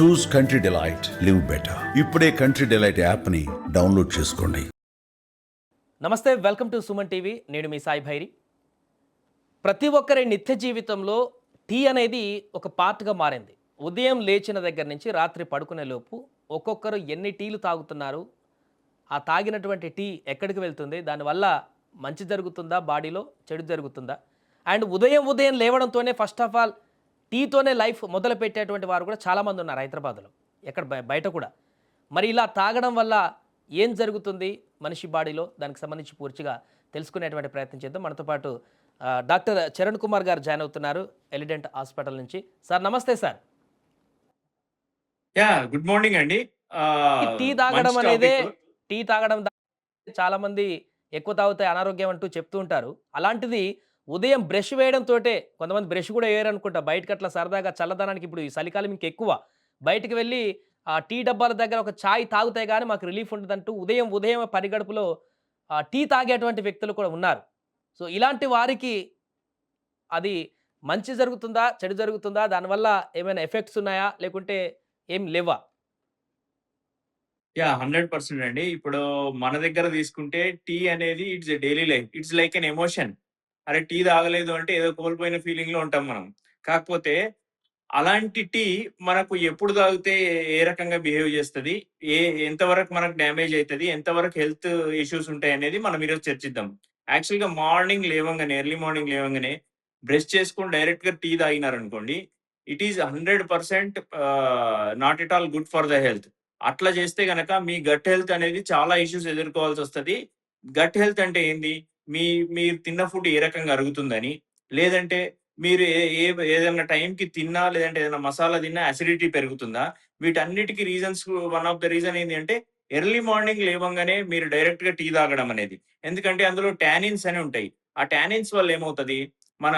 Choose country delight live better. ఇప్పుడే country delight యాప్ని download చేసుకోండి. నమస్తే వెల్కమ్ టు సుమన్ టీవీ. నేను మీ సాయి భైరి. ప్రతి ఒక్కరి నిత్య జీవితంలో టీ అనేది ఒక పార్ట్గా మారింది. ఉదయం లేచిన దగ్గర నుంచి రాత్రి పడుకునే లోపు ఒక్కొక్కరు ఎన్ని టీలు తాగుతున్నారు ఆ తాగినటువంటి టీ ఎక్కడికి వెళ్తుంది దానివల్ల మంచి జరుగుతుందా బాడీలో చెడు జరుగుతుందా? అండ్ ఉదయం ఉదయం లేవడంతోనే ఫస్ట్ ఆఫ్ ఆల్ టీతోనే లైఫ్ మొదలు పెట్టేటువంటి వారు కూడా చాలామంది ఉన్నారు హైదరాబాద్లో. ఎక్కడ బయ- బయట కూడా. మరి ఇలా తాగడం వల్ల ఏం జరుగుతుంది మనిషి బాడీలో? దానికి సంబంధించి పూర్తిగా తెలుసుకునేటువంటి ప్రయత్నం చేద్దాం. మనతో పాటు డాక్టర్ చరణ్ కుమార్ గారు జాయిన్ అవుతున్నారు ఎలిడెంట్ హాస్పిటల్ నుంచి. సార్ నమస్తే సార్. యా గుడ్ మార్నింగ్ అండి. టీ తాగడం అనేదే. టీ తాగడం చాలా మంది ఎక్కువ తాగితే అనారోగ్యం అంటూ చెప్తూ ఉంటారు. అలాంటిది ఉదయం బ్రష్ వేయడంతో కొంతమంది బ్రష్ కూడా వేయరు అనుకుంటా బయటకు అట్లా సరదాగా చల్లదనానికి ఇప్పుడు ఈ చలికాలం ఇంక ఎక్కువ బయటికి వెళ్ళి ఆ టీ డబ్బాల దగ్గర ఒక చాయ్ తాగుతాయి కానీ మాకు రిలీఫ్ ఉంటుందంటూ ఉదయం ఉదయం పరిగడుపులో టీ తాగేటువంటి వ్యక్తులు కూడా ఉన్నారు. సో ఇలాంటి వారికి అది మంచి జరుగుతుందా చెడు జరుగుతుందా? దానివల్ల ఏమైనా ఎఫెక్ట్స్ ఉన్నాయా? లేకుంటే ఏం లేవా? యా హండ్రెడ్ పర్సెంట్ అండి. ఇప్పుడు మన దగ్గర తీసుకుంటే టీ అనేది it's daily life. It's like an emotion. అరే టీ తాగలేదు అంటే ఏదో కోల్పోయిన ఫీలింగ్లో ఉంటాం మనం. కాకపోతే అలాంటి టీ మనకు ఎప్పుడు తాగితే ఏ రకంగా బిహేవ్ చేస్తుంది? ఏ ఎంతవరకు మనకు డ్యామేజ్ అవుతుంది ఎంతవరకు హెల్త్ ఇష్యూస్ ఉంటాయి అనేది మనం ఈరోజు చర్చిద్దాం. యాక్చువల్గా మార్నింగ్ లేవంగానే ఎర్లీ మార్నింగ్ లేవంగానే బ్రష్ చేసుకుని డైరెక్ట్గా tea తాగినారనుకోండి it is hundred percent not at all good for the health. అట్లా చేస్తే గనక మీ గట్ హెల్త్ అనేది చాలా ఇష్యూస్ ఎదుర్కోవాల్సి వస్తుంది గట్ హెల్త్ అంటే ఏంది? మీ మీరు తిన్న ఫుడ్ ఏ రకంగా అరుగుతుందని లేదంటే మీరు ఏ ఏదైనా టైంకి తిన్నా లేదంటే ఏదైనా మసాలా తిన్నా అసిడిటీ పెరుగుతుందా? వీటన్నిటికీ reasons one of the reason ఏంటి అంటే ఎర్లీ మార్నింగ్ లేవంగానే మీరు డైరెక్ట్గా టీ తాగడం అనేది. ఎందుకంటే అందులో టానిన్స్ అని ఉంటాయి. ఆ టానిన్స్ వల్ల ఏమవుతుంది? మన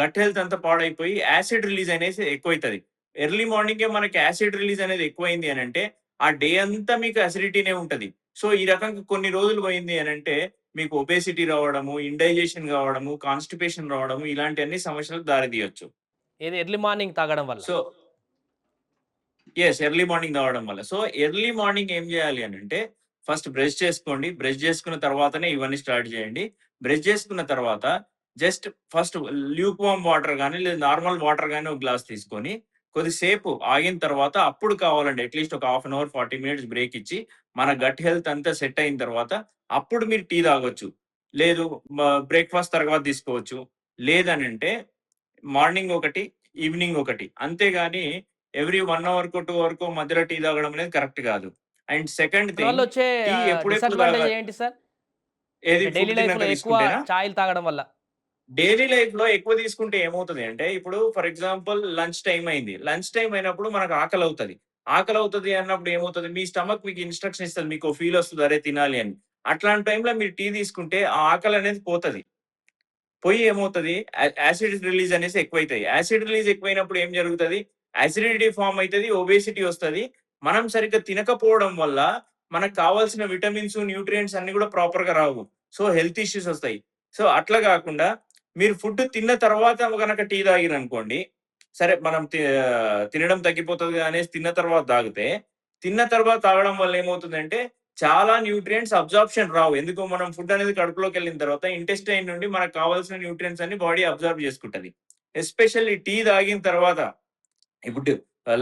గట్ హెల్త్ అంతా పాడైపోయి యాసిడ్ రిలీజ్ అనేది ఎక్కువైతుంది. ఎర్లీ మార్నింగే మనకి యాసిడ్ రిలీజ్ అనేది ఎక్కువైంది అని అంటే ఆ డే అంతా మీకు అసిడిటీనే ఉంటది. సో ఈ రకంగా కొన్ని రోజులు పోయింది అని అంటే మీకు ఒబేసిటీ రావడము ఇండైజేషన్ కావడము కాన్స్టిపేషన్ రావడము ఇలాంటి అన్ని సమస్యలకు దారి తీయొచ్చు ఏది? ఎర్లీ మార్నింగ్ తాగడం వల్ల? సో ఎస్ ఎర్లీ మార్నింగ్ తాగడం వల్ల. సో ఎర్లీ మార్నింగ్ ఏం చేయాలి అని అంటే ఫస్ట్ బ్రష్ చేసుకోండి. బ్రష్ చేసుకున్న తర్వాతనే ఇవన్నీ స్టార్ట్ చేయండి. బ్రష్ చేసుకున్న తర్వాత just first lukewarm water కానీ లేదా నార్మల్ వాటర్ కానీ ఒక గ్లాస్ తీసుకొని కొద్దిసేపు ఆగిన తర్వాత అప్పుడు కావాలండి అట్లీస్ట్ ఒక half an hour forty minutes break ఇచ్చి మన గట్ హెల్త్ అంతా సెట్ అయిన తర్వాత అప్పుడు మీరు టీ తాగొచ్చు. లేదు బ్రేక్ఫాస్ట్ తర్వాత తీసుకోవచ్చు. లేదనంటే మార్నింగ్ ఒకటి ఈవినింగ్ ఒకటి. అంతేగాని ఎవ్రీ వన్ అవర్ కో టూ అవర్ కో మధ్యలో టీ తాగడం అనేది కరెక్ట్ కాదు. అండ్ సెకండ్ థింగ్ వచ్చే? ఏంటి సార్? ఏది డైలీ లైఫ్లో ఎక్కువ తాగడం వల్ల. డైలీ లైఫ్లో ఎక్కువ తీసుకుంటే ఏమవుతుంది అంటే ఇప్పుడు ఫర్ ఎగ్జాంపుల్ లంచ్ టైం అయింది. లంచ్ టైం అయినప్పుడు మనకు ఆకలి అవుతుంది. ఆకలి అవుతుంది అన్నప్పుడు ఏమవుతుంది? మీ స్టమక్ మీకు ఇన్స్ట్రక్షన్ ఇస్తుంది మీకు ఫీల్ వస్తుంది అరే తినాలి అని. అట్లాంటి టైంలో మీరు టీ తీసుకుంటే ఆ ఆకలి అనేది పోతుంది. పోయి ఏమవుతుంది? యాసిడ్ రిలీజ్ అనేసి ఎక్కువైతుంది. యాసిడ్ రిలీజ్ ఎక్కువైనప్పుడు ఏం జరుగుతుంది? యాసిడిటీ ఫామ్ అవుతుంది ఒబేసిటీ వస్తుంది. మనం సరిగ్గా తినకపోవడం వల్ల మనకు కావాల్సిన విటమిన్స్ న్యూట్రియంట్స్ అన్ని కూడా ప్రాపర్గా రావు. సో హెల్త్ ఇష్యూస్ వస్తాయి. సో అట్లా కాకుండా మీరు ఫుడ్ తిన్న తర్వాత కనుక టీ తాగిరు అనుకోండి సరే మనం తినడం తగ్గిపోతుంది అనేసి తిన్న తర్వాత తాగితే తిన్న తర్వాత తాగడం వల్ల ఏమవుతుందంటే చాలా న్యూట్రియంట్స్ అబ్జార్ప్షన్ రావు. ఎందుకు మనం ఫుడ్ అనేది కడుపులోకి వెళ్ళిన తర్వాత ఇంటెస్టైన్ నుండి మనకు కావాల్సిన న్యూట్రియంట్స్ అన్ని బాడీ అబ్జర్వ్ చేసుకుంటుంది. ఎస్పెషల్లీ టీ తాగిన తర్వాత ఇప్పుడు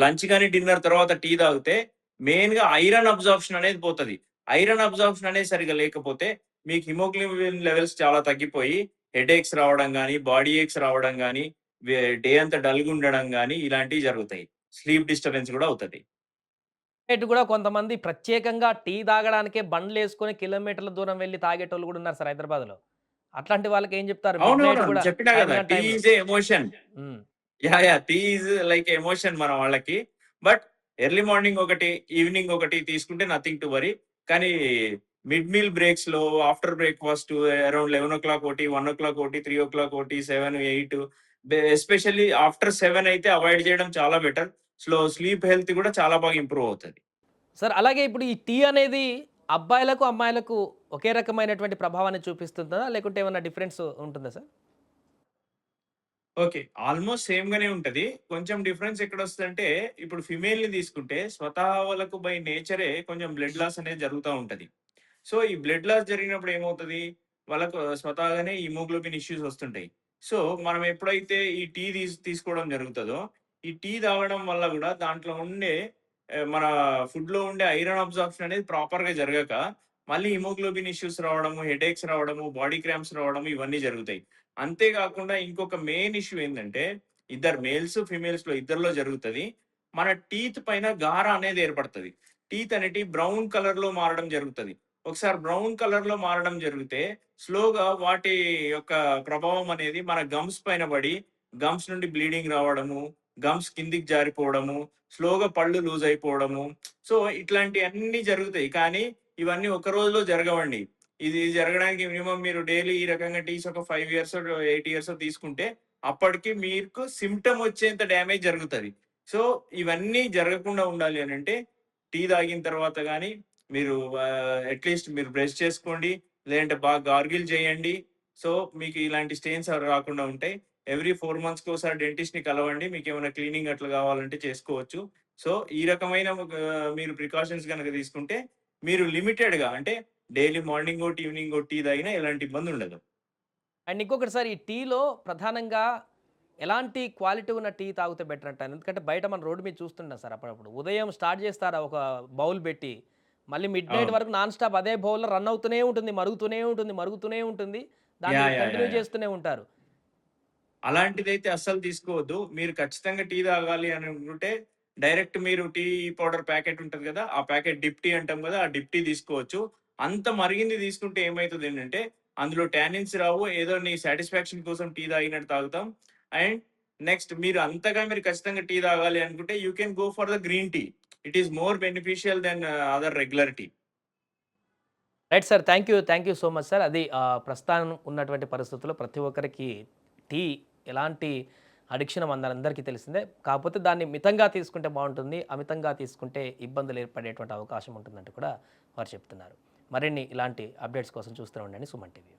లంచ్ కానీ డిన్నర్ తర్వాత టీ తాగితే మెయిన్గా ఐరన్ అబ్జార్ప్షన్ అనేది పోతది. ఐరన్ అబ్జార్ప్షన్ అనేది సరిగా లేకపోతే మీకు హిమోగ్లోబిన్ లెవెల్స్ చాలా తగ్గిపోయి హెడేక్స్ రావడం కానీ బాడీ ఏక్స్ రావడం కానీ డే అంతా డల్గా ఉండడం కానీ ఇలాంటివి జరుగుతాయి. స్లీప్ డిస్టర్బెన్స్ కూడా అవుతుంది. ఇటు కూడా కొంతమంది ప్రత్యేకంగా టీ తాగడానికే బండ్లు వేసుకొని కిలోమీటర్ల దూరం వెళ్ళి తాగేటోళ్ళు కూడా ఉన్నారు సార్ హైదరాబాద్లో అట్లాంటి వాళ్ళకి ఏం చెప్తారు? చెప్పినా కదా tea. Is emotion. Yeah yeah tea is like emotion మన వాళ్ళకి. బట్ ఎర్లీ మార్నింగ్ ఒకటి ఈవినింగ్ ఒకటి తీసుకుంటే నథింగ్ టు వరీ కానీ mid meal బ్రేక్స్లో after breakfast around eleven o'clock ఒకటి వన్ ఓ క్లాక్ ఒకటి త్రీ ఓ క్లాక్ ఒకటి seven eight especially after seven అయితే అవాయిడ్ చేయడం చాలా బెటర్ స్లో స్లీప్ హెల్త్ కూడా చాలా బాగా ఇంప్రూవ్ అవుతుంది సార్ అలాగే ఇప్పుడు ఈ టీ అనేది అబ్బాయిలకు అమ్మాయిలకు ఒకే రకమైనటువంటి ప్రభావాన్ని చూపిస్తుందా లేకుంటే ఏమైనా డిఫరెన్స్ ఉంటుందా సార్ ఓకే. ఆల్‌మోస్ట్ సేమ్ గానే ఉంటది. కొంచెం డిఫరెన్స్ ఎక్కడొస్తదంటే, ఇప్పుడు ఫిమేల్‌ని తీసుకుంటే స్వతహా వాళ్ళకు బై నేచరే కొంచెం బ్లడ్ లాస్ అనేది జరుగుతా ఉంటది. సో, ఈ బ్లడ్ లాస్ జరిగినప్పుడు ఏమవుతది? వాళ్ళకు స్వతహాగానే హిమోగ్లోబిన్ ఇష్యూస్ వస్తుంటాయి. సో, మనం ఎప్పుడైతే ఈ టీ తీసు తీసుకోవడం జరుగుతుందో ఈ టీ తాగడం వల్ల కూడా దాంట్లో ఉండే మన ఫుడ్‌లో ఉండే ఐరన్ అబ్జార్ప్షన్ అనేది ప్రాపర్‌గా జరగక, మళ్ళీ హిమోగ్లోబిన్ ఇష్యూస్ రావడము, హెడేక్స్ రావడము, బాడీ క్రామ్స్ రావడము ఇవన్నీ జరుగుతాయి. అంతేకాకుండా ఇంకొక మెయిన్ ఇష్యూ ఏంటంటే ఇద్దరు మేల్స్, ఫిమేల్స్లో ఇద్దరిలో జరుగుతది. మన టీత్ పైన గార అనేది ఏర్పడుతుంది టీత్ అనేటి బ్రౌన్ కలర్‌లో మారడం జరుగుతుంది ఒకసారి బ్రౌన్ కలర్‌లో మారడం జరిగితే, స్లోగా వాటి యొక్క ప్రభావం అనేది మన గమ్స్ పైన పడి, గమ్స్ నుండి బ్లీడింగ్ రావడము, గమ్స్ కిందికి జారిపోవడము, స్లోగా పళ్ళు లూజ్ అయిపోవడము. సో, ఇట్లాంటియన్నీ జరుగుతాయి. కానీ, ఇవన్నీ ఒక రోజులో జరగవండి. ఇది జరగడానికి మినిమం మీరు డైలీ ఈ రకంగా టీస్ ఒక ఫైవ్ ఇయర్స్ ఎయిట్ ఇయర్స్ తీసుకుంటే, అప్పటికి మీకు సిమ్టమ్ వచ్చేంత డ్యామేజ్ జరుగుతుంది సో, ఇవన్నీ జరగకుండా ఉండాలి అని అంటే టీ తాగిన తర్వాత కానీ మీరు అట్‌లీస్ట్ మీరు బ్రష్ చేసుకోండి. లేదంటే బాగా గార్గిల్ చేయండి. సో, మీకు ఇలాంటి స్టెయిన్స్ అవి రాకుండా ఉంటాయి. ఎవ్రీ ఫోర్ మంత్స్‌కి ఒకసారి డెంటిస్ట్‌ని కలవండి. మీకు ఏమైనా క్లీనింగ్ అట్లా కావాలంటే చేసుకోవచ్చు. సో, ఈ రకమైన ఒక మీరు ప్రికాషన్స్ కనుక తీసుకుంటే, మీరు లిమిటెడ్‌గా అంటే డైలీ మార్నింగ్ ఒకటి, ఈవినింగ్ ఒకటి టీ తాగినా ఎలాంటి ఇబ్బంది ఉండదు. అండ్ ఇంకొకటి సార్ ఈ టీలో ప్రధానంగా ఎలాంటి క్వాలిటీ ఉన్న టీ తాగితే బెటర్ అంటాను ఎందుకంటే బయట మనం రోడ్డు మీద చూస్తుంటాం సార్ అప్పుడప్పుడు. ఉదయం స్టార్ట్ చేస్తారా ఒక బౌల్ పెట్టి, మళ్ళీ మిడ్‌నైట్ అవును. వరకు నాన్ స్టాప్ అదే బౌల్‌లో రన్ అవుతూనే ఉంటుంది, మరుగుతూనే ఉంటుంది, మరుగుతూనే ఉంటుంది. దాన్ని! కంటిన్యూ! చేస్తూనే ఉంటారు. అలాంటిదైతే అస్సలు తీసుకోవద్దు. మీరు ఖచ్చితంగా టీ తాగాలి అని అనుకుంటే, డైరెక్ట్ మీరు టీ పౌడర్ ప్యాకెట్ ఉంటది గదా! ఆ ప్యాకెట్ డిప్ టీ అంటాం గదా! ఆ డిప్ టీ తీసుకోవచ్చు. అంత మరిగింది తీసుకుంటే ఏమైతదేంటంటే, అందులో టానిన్స్ రావు. ఏదో నీ సాటిస్ఫాక్షన్ కోసం టీ తాగినట్టు తాగుతాం. అండ్ నెక్స్ట్ మీరు అంతగా మీరు ఖచ్చితంగా టీ తాగాలి అనుకుంటే, you can go for the green tea. It is more beneficial then other regular tea. Right sir. Thank you. Thank you so much sir. అది ప్రస్తుతం ఉన్నటువంటి పరిస్థితుల్లో ప్రతి ఒక్కరికి టీ ఎలాంటి అడిక్షన్ మనందరికీ తెలిసిందే. కాకపోతే దాన్ని మితంగా తీసుకుంటే బాగుంటుంది అమితంగా తీసుకుంటే ఇబ్బందులు ఏర్పడేటువంటి అవకాశం ఉంటుందంటూ కూడా వారు చెప్తున్నారు. మరిన్ని ఇలాంటి అప్డేట్స్ కోసం చూస్తూనే ఉండండి సుమన్ టీవీ.